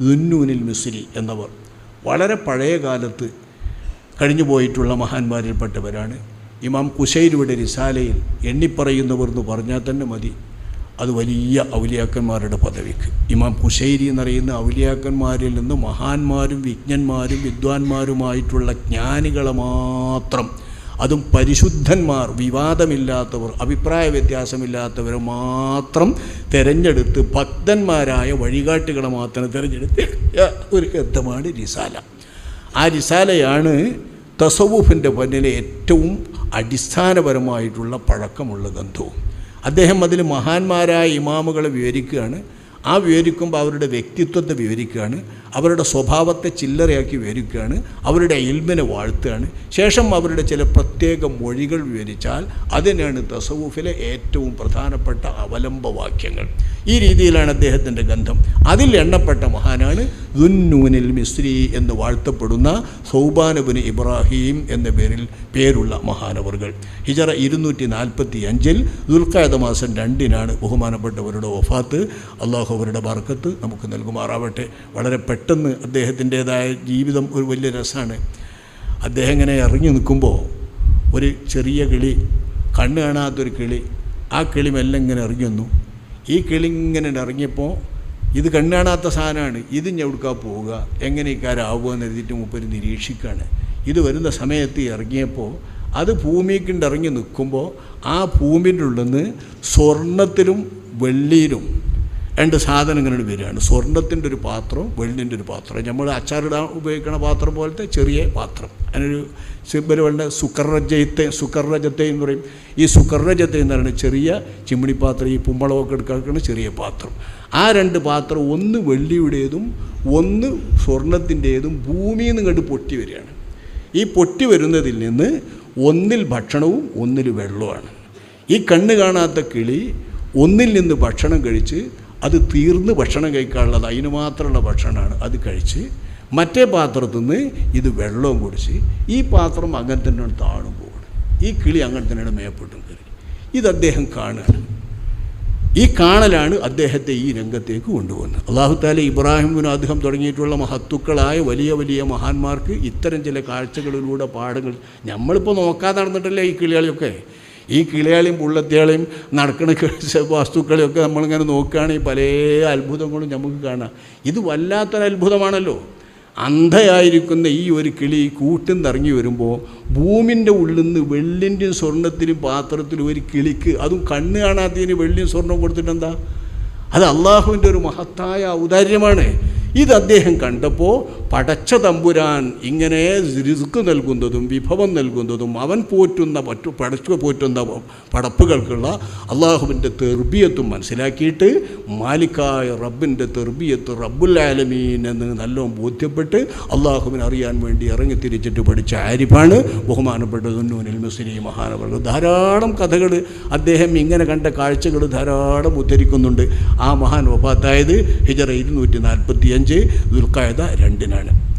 ദുന്നൂനിൽ മിസ്രി എന്നവർ. വളരെ പഴയ കാലത്ത് കഴിഞ്ഞു പോയിട്ടുള്ള മഹാന്മാരിൽപ്പെട്ടവരാണ്. ഇമാം കുശൈരിയുടെ റിസാലയിൽ എണ്ണിപ്പറയുന്നവർ എന്ന് പറഞ്ഞാൽ തന്നെ മതി. അത് വലിയ ഔലിയാക്കന്മാരുടെ പദവിക്ക്. ഇമാം കുശൈരി എന്നറിയുന്ന ഔലിയാക്കന്മാരിൽ നിന്ന് മഹാന്മാരും വിജ്ഞന്മാരും വിദ്വാൻമാരുമായിട്ടുള്ള ജ്ഞാനികളെ മാത്രം അതും പരിശുദ്ധന്മാർ വിവാദമില്ലാത്തവർ അഭിപ്രായ വ്യത്യാസമില്ലാത്തവർ മാത്രം തിരഞ്ഞെടുത്ത് ഭക്തന്മാരായ വഴികാട്ടികളെ മാത്രം തിരഞ്ഞെടുത്ത് ഒരു ഗ്രന്ഥമാണ് റിസാല ആ റിസാലയാണ് തസവൂഫിന്റെ പന്നിലെ ഏറ്റവും അടിസ്ഥാനപരമായിട്ടുള്ള പഴക്കമുള്ള ഗ്രന്ഥവും. അദ്ദേഹം അതിൽ മഹാന്മാരായ ഇമാമുകളെ വിവരിക്കുകയാണ്. ആ വിവരിക്കുമ്പോൾ അവരുടെ വ്യക്തിത്വത്തെ വിവരിക്കുകയാണ്. അവരുടെ സ്വഭാവത്തെ ചില്ലറയാക്കി വിവരിക്കുകയാണ് അവരുടെ ഇൽമിനെ വാഴ്ത്തുകയാണ്. ശേഷം അവരുടെ ചില പ്രത്യേക മൊഴികൾ വിവരിച്ചാൽ അതിനാണ് തസവൂഫിലെ ഏറ്റവും പ്രധാനപ്പെട്ട അവലംബവാക്യങ്ങൾ. ഈ രീതിയിലാണ് അദ്ദേഹത്തിന്റെ ഗന്ധം അതിൽ എണ്ണപ്പെട്ട മഹാനാണ് ദുന്നൂനിൽ മിസ്രി എന്ന് വാഴ്ത്തപ്പെടുന്ന സൗബാനബിന് ഇബ്രാഹിം എന്ന പേരിൽ പേരുള്ള മഹാനവറുകൾ. ഹിജറ ഇരുന്നൂറ്റി നാൽപ്പത്തി അഞ്ചിൽ ദുൽഖായത മാസം രണ്ടിനാണ് ബഹുമാനപ്പെട്ടവരുടെ വഫാത്ത്. അള്ളാഹു അവരുടെ ബർക്കത്ത് നമുക്ക് നൽകുമാറാവട്ടെ. വളരെ പെട്ടെന്ന് അദ്ദേഹത്തിന്റേതായ ജീവിതം ഒരു വലിയ രസമാണ്. അദ്ദേഹം ഇങ്ങനെ ഇറങ്ങി നിൽക്കുമ്പോൾ ഒരു ചെറിയ കിളി കണ്ണ് കാണാത്തൊരു കിളി ആ കിളി മെല്ലെ ഇങ്ങനെ ഇറങ്ങി വന്നു. ഈ കിളി ഇങ്ങനെ ഇറങ്ങിയപ്പോൾ ഇത് കണ്ണാണാത്ത സാധനമാണ്. ഇത് ഞാൻ ഞെടുക്കാൻ പോവുക? എങ്ങനെ ഇക്കാരാവുക എന്ന് എഴുതിയിട്ട് മുപ്പര് നിരീക്ഷിക്കുകയാണ്. ഇത് വരുന്ന സമയത്ത് ഇറങ്ങിയപ്പോൾ അത് ഭൂമിക്കിണ്ടിറങ്ങി നിൽക്കുമ്പോൾ ആ ഭൂമിന്റെ ഉള്ളിൽ നിന്ന് സ്വർണത്തിലും വെള്ളിയിലും രണ്ട് സാധനങ്ങളുടെ വരികയാണ് സ്വർണത്തിന്റെ ഒരു പാത്രവും വെള്ളിന്റെ ഒരു പാത്രം. നമ്മൾ അച്ചാറിടാൻ ഉപയോഗിക്കുന്ന പാത്രം പോലത്തെ ചെറിയ പാത്രം. അതിനൊരു സിബലുകളുടെ സുക്കർരജയത്തെ സുക്കർരജത്തെ എന്ന് പറയും. ഈ സുക്കർരജത്തെ എന്ന് പറയുന്നത് ചെറിയ ചിമ്മിണിപ്പാത്രം ഈ പുമ്പളമൊക്കെ എടുക്കുന്ന ചെറിയ പാത്രം. ആ രണ്ട് പാത്രം ഒന്ന് വെള്ളിയുടേതും ഒന്ന് സ്വർണത്തിന്റേതും ഭൂമിയിൽ നിന്ന് കണ്ട് പൊട്ടി വരികയാണ്. ഈ പൊട്ടി വരുന്നതിൽ നിന്ന് ഒന്നിൽ ഭക്ഷണവും ഒന്നിൽ വെള്ളവുമാണ്. ഈ കണ്ണ് കാണാത്ത കിളി ഒന്നിൽ നിന്ന് ഭക്ഷണം കഴിച്ച് അത് തീർന്ന് ഭക്ഷണം കഴിക്കാനുള്ളത് അതിന് മാത്രമുള്ള ഭക്ഷണമാണ്. അത് കഴിച്ച് മറ്റേ പാത്രത്തിൽ നിന്ന് ഇത് വെള്ളവും കുടിച്ച് ഈ പാത്രം അങ്ങനെ തന്നെയാണ് താണു പോകണം ഈ കിളി അങ്ങനെ തന്നെയാണ് മേപ്പെട്ടും കയറി. ഇത് അദ്ദേഹം കാണുകയാണ്. ഈ കാണലാണ് അദ്ദേഹത്തെ ഈ രംഗത്തേക്ക് കൊണ്ടുപോകുന്നത്. അള്ളാഹുത്താല ഇബ്രാഹിമിനും അദ്ദേഹം തുടങ്ങിയിട്ടുള്ള മഹത്തുക്കളായ വലിയ വലിയ മഹാന്മാർക്ക് ഇത്തരം ചില കാഴ്ചകളിലൂടെ പാഠങ്ങൾ. നമ്മളിപ്പോൾ നോക്കാതെ നടന്നിട്ടല്ലേ ഈ കിളികളെയൊക്കെ? ഈ കിളിയാളെയും പുള്ളത്തിയാളെയും നടക്കുന്ന വസ്തുക്കളെയൊക്കെ നമ്മളിങ്ങനെ നോക്കുകയാണെങ്കിൽ പല അത്ഭുതങ്ങളും നമുക്ക് കാണാം. ഇത് വല്ലാത്തൊരത്ഭുതമാണല്ലോ. അന്ധയായിരിക്കുന്ന ഈ ഒരു കിളി കൂട്ടിൽ നിറങ്ങി വരുമ്പോൾ ഭൂമിന്റെ ഉള്ളിൽ നിന്ന് വെള്ളിന്റെയും സ്വർണത്തിലും പാത്രത്തിലും ഒരു കിളിക്ക് അതും കണ്ണ് കാണാത്തതിന് വെള്ളിയും സ്വർണവും കൊടുത്തിട്ടെന്താ? അത് അള്ളാഹുവിന്റെ ഒരു മഹത്തായ ഔദാര്യമാണ്. ഇത് അദ്ദേഹം കണ്ടപ്പോൾ പടച്ച തമ്പുരാൻ ഇങ്ങനെ റിസ്ക് നൽകുന്നതും വിഭവം നൽകുന്നതും അവൻ പോറ്റുന്ന പറ്റു പടച്ചു പോറ്റുന്ന പടപ്പുകൾക്കുള്ള അള്ളാഹുവിന്റെ തെർബിയത്തും മനസ്സിലാക്കിയിട്ട് മാലിക്കായ റബ്ബിന്റെ തെർബിയത്ത് റബ്ബുൽ ആലമീൻ എന്ന് നല്ലോണം ബോധ്യപ്പെട്ട് അള്ളാഹുവിനെ അറിയാൻ വേണ്ടി ഇറങ്ങി തിരിച്ചിട്ട് പഠിച്ച ആരിഫാണ് ബഹുമാനപ്പെട്ട ദുന്നൂനിൽ മുസ്ലിം മഹാനവർഗം ധാരാളം കഥകൾ അദ്ദേഹം ഇങ്ങനെ കണ്ട കാഴ്ചകൾ ധാരാളം ഉദ്ധരിക്കുന്നുണ്ട്. ആ മഹാൻ വഫാത്തായത് ഹിജറ ഇരുന്നൂറ്റി നാൽപ്പത്തി അഞ്ച് ദുൽഖായത രണ്ടിനാണ്. edenlerle.